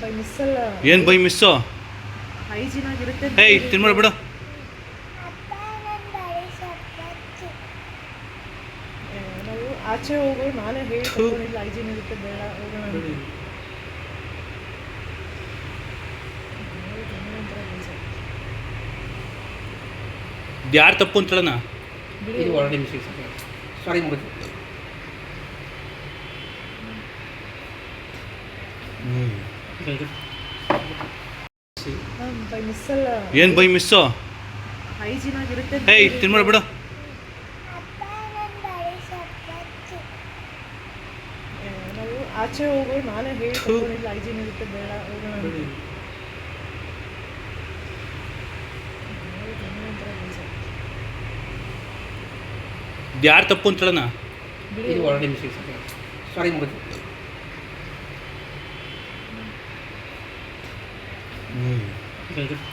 By ಮಿಸ್ಸಲ್ಲ ಏನು by miss hygiene ಆಗಿರುತ್ತೆ. ಹೇಯ್ ತಿನ್ಬೇಡ ಬಿಡು. ನಾವು ಆಚೆ ಹೋಗೋ ನಾನೇ ಹೇಳಿ ಕರ್ಕೊಂಡಿಲ್ಲ ಹೈಜೀನ್ ಇರುತ್ತೆ ಬೇಡ ಹೋಗೋಣ ಯಾರು ತಪ್ಪು ಅಂತ ಸಾರಿ ಹಾಂ ಬೈ ಮಿಸ್ಸಲ್ಲ ಏನು ಬೈ ಮಿಸ್ಸು? ಹೈಜೀನ್ ಆಗಿರುತ್ತೆ. ಹೇಯ್ ತಿನ್ಬೇಡ ಬಿಡು. ಆಚೆ ಹೋಗೋ ನಾನೇ ಹೇಳಿ ಕರ್ಕೊಂಡಿಲ್ಲ ಹೈಜೀನ್ ಇರುತ್ತೆ ಬೇಡ ಹೋಗೋಣ ಅಂತ. ಯಾರು ತಪ್ಪು ಅಂತಳಣ್ಣ 음. 그러니까 이제